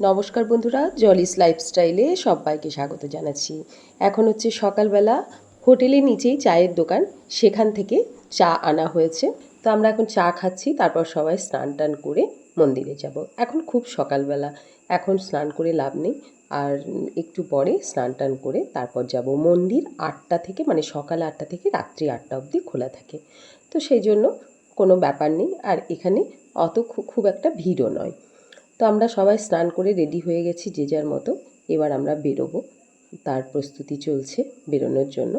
নমস্কার বন্ধুরা, জলিস লাইফস্টাইলে সবাইকে স্বাগত জানাচ্ছি। এখন হচ্ছে সকালবেলা, হোটেলের নিচেই চায়ের দোকান, সেখান থেকে চা আনা হয়েছে। তো আমরা এখন চা খাচ্ছি, তারপর সবাই স্নান টান করে মন্দিরে যাব। এখন খুব সকালবেলা, এখন স্নান করে লাভ নেই। আর একটু পরে স্নান টান করে তারপর যাব মন্দির আটটা থেকে মানে সকাল আটটা থেকে রাত্রি আটটা অবধি খোলা থাকে। তো সেই জন্য কোনো ব্যাপার নেই। আর এখানে অত খুব একটা ভিড়ও নয়। তো আমরা সবাই স্নান করে রেডি হয়ে গেছি যে যার মতো। এবার আমরা বেরোবো। তার প্রস্তুতি চলছে বেরোনোর জন্য।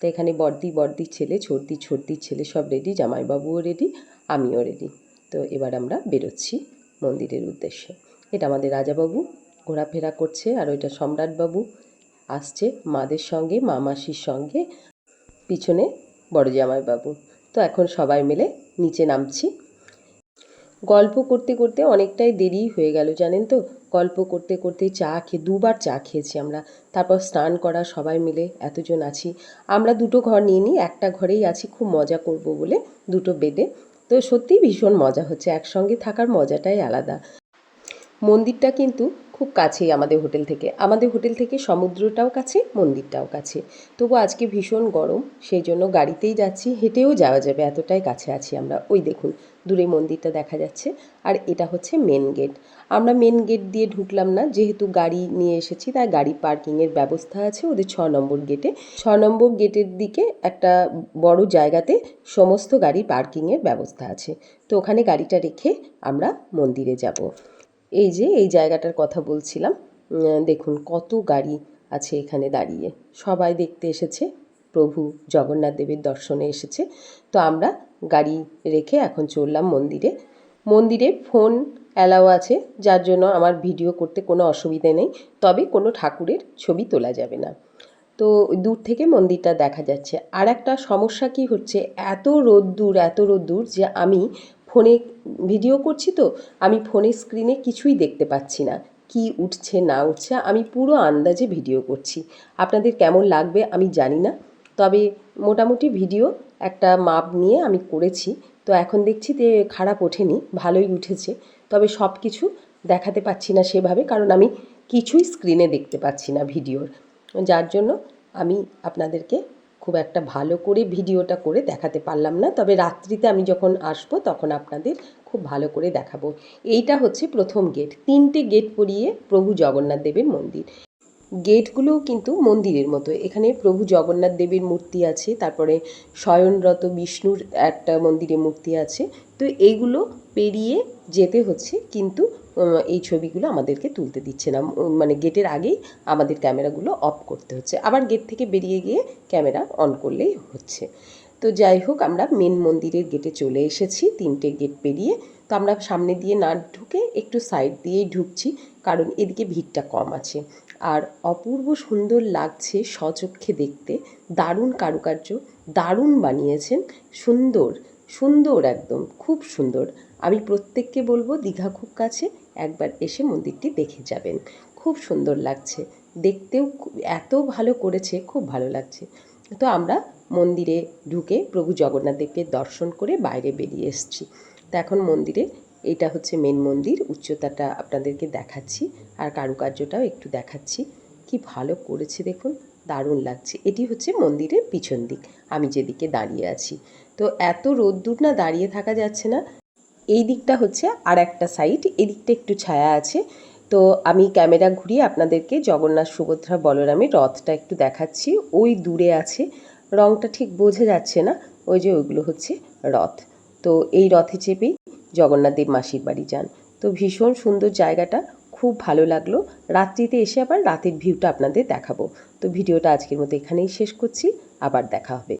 তো এখানে বর্দি বর্দির ছেলে, ছোটদি ছোটদির ছেলে সব রেডি, জামাইবাবুও রেডি, আমিও রেডি। তো এবার আমরা বেরোচ্ছি মন্দিরের উদ্দেশ্যে। এটা আমাদের রাজাবাবু, ঘোরাফেরা করছে আর ওইটা সম্রাটবাবু আসছে মাদের সঙ্গে মা মাসির সঙ্গে, পিছনে বড় জামাইবাবু। তো এখন সবাই মিলে নিচে নামছি। গল্প করতে করতে অনেকটাই দেরি হয়ে গেল, জানেন তো? গল্প করতে করতে চা খেয়ে, দুবার চা খেয়েছি আমরা। তারপর স্নান করা, সবাই মিলে এতজন আছি। আমরা দুটো ঘর নিয়ে নিই, একটা ঘরেই আছি, খুব মজা করব বলে দুটো বেডে। তো সত্যিই ভীষণ মজা হচ্ছে, একসঙ্গে থাকার মজাটাই আলাদা। মন্দিরটা কিন্তু খুব কাছেই আমাদের হোটেল থেকে। আমাদের হোটেল থেকে সমুদ্রটাও কাছে, মন্দিরটাও কাছে। তবু আজকে ভীষণ গরম, সেই জন্য গাড়িতেই যাচ্ছি, হেঁটেও যাওয়া যাবে, এতটাই কাছে আছি আমরা। ওই দেখুন, দূরে মন্দিরটা দেখা যাচ্ছে, আর এটা হচ্ছে মেন গেট আমরা মেন গেট দিয়ে ঢুকলাম না, যেহেতু গাড়ি নিয়ে এসেছি, তাই গাড়ি পার্কিংয়ের ব্যবস্থা আছে, ওদের ছ নম্বর গেটে ছ নম্বর গেটের দিকে একটা বড় জায়গাতে সমস্ত গাড়ি পার্কিংয়ের ব্যবস্থা আছে। তো ওখানে গাড়িটা রেখে আমরা মন্দিরে যাব। এই যে, এই জায়গাটার কথা বলছিলাম দেখুন কত গাড়ি আছে এখানে দাঁড়িয়ে। সবাই দেখতে এসেছে, প্রভু জগন্নাথ দেবের দর্শনে এসেছে। তো আমরা গাড়ি রেখে এখন চললাম মন্দিরে। মন্দিরে ফোন অ্যালাও আছে, যার জন্য আমার ভিডিও করতে কোনো অসুবিধে নেই, তবে কোনো ঠাকুরের ছবি তোলা যাবে না। তো দূর থেকে মন্দিরটা দেখা যাচ্ছে। আর একটা সমস্যা কি হচ্ছে, এত রোদ্দুর এত রোদ্দুর যে আমি ফোনে ভিডিও করছি তো, আমি ফোনের স্ক্রিনে কিছুই দেখতে পাচ্ছি না। কি উঠছে, না উঠছে, আমি পুরো আন্দাজে ভিডিও করছি। আপনাদের কেমন লাগবে আমি জানি না। তবে মোটামুটি ভিডিও একটা মাপ নিয়ে আমি করেছি। তো এখন দেখছি যে খারাপ ওঠেনি, ভালোই উঠেছে। তবে সব কিছু দেখাতে পাচ্ছি না সেভাবে, কারণ আমি কিছুই স্ক্রিনে দেখতে পাচ্ছি না ভিডিওর। যার জন্য আমি আপনাদেরকে খুব একটা ভালো করে ভিডিওটা করে দেখাতে পারলাম না। তবে রাত্রিতে আমি যখন আসব তখন আপনাদের খুব ভালো করে দেখাবো। এইটা হচ্ছে প্রথম গেট তিনটে গেট পরিয়ে প্রভু জগন্নাথ দেবের মন্দির। গেটগুলোও কিন্তু মন্দিরের মতো। এখানে প্রভু জগন্নাথ দেবের মূর্তি আছে, তারপরে শয়নরত বিষ্ণুর একটা মন্দিরে মূর্তি আছে। তো এইগুলো পেরিয়ে যেতে হচ্ছে, কিন্তু এই ছবিগুলো আমাদেরকে তুলতে দিচ্ছে না। মানে গেটের আগেই আমাদের ক্যামেরাগুলো অফ করতে হচ্ছে। আবার গেট থেকে বেরিয়ে গিয়ে ক্যামেরা অন করলেই হচ্ছে। তো যাই হোক, আমরা মেন মন্দিরের গেটে চলে এসেছি। তিনটে গেট পেরিয়ে আমরা সামনে দিয়ে না ঢুকে একটু সাইড দিয়েই ঢুকছি, কারণ এদিকে ভিড়টা কম আছে। আর অপূর্ব সুন্দর লাগছে স্বচক্ষে দেখতে। দারুণ কারুকার্য, দারুণ বানিয়েছেন। সুন্দর সুন্দর একদম, খুব সুন্দর। আমি প্রত্যেককে বলব দীঘা খুব কাছে, একবার এসে মন্দিরটি দেখে যাবেন। খুব সুন্দর লাগছে। দেখতেও এত ভালো করেছে, খুব ভালো লাগছে। তো আমরা মন্দিরে ঢুকে প্রভু জগন্নাথ দেবকে দর্শন করে বাইরে বেরিয়ে এসেছি। তো এখন মন্দিরে এটা হচ্ছে মেন মন্দির, উচ্চতাটা আপনাদেরকে দেখাচ্ছি আর কারুকার্যটাও একটু দেখাচ্ছি। কি ভালো করেছে দেখুন, দারুণ লাগছে। এটি হচ্ছে মন্দিরের পিছন দিক, আমি যেদিকে দাঁড়িয়ে আছি। তো এত রোদ্দুর না দাঁড়িয়ে থাকা যাচ্ছে না। এই দিকটা হচ্ছে আর একটা সাইড এদিকটা একটু ছায়া আছে। তো আমি ক্যামেরা ঘুরিয়ে আপনাদেরকে জগন্নাথ সুভদ্রা বলরামের রথটা একটু দেখাচ্ছি। ওই দূরে আছে, রংটা ঠিক বোঝা যাচ্ছে না, ওই যে ওইগুলো হচ্ছে রথ। তো এই রথে চেপেই জগন্নাথ দেব মাসির বাড়ি যান। তো ভীষণ সুন্দর জায়গাটা, খুব ভালো লাগল। রাত্রিতে এসে আবার রাতের ভিউটা আপনাদের দেখাবো। তো ভিডিওটা আজকের মতো এখানেই শেষ করছি। আবার দেখা হবে।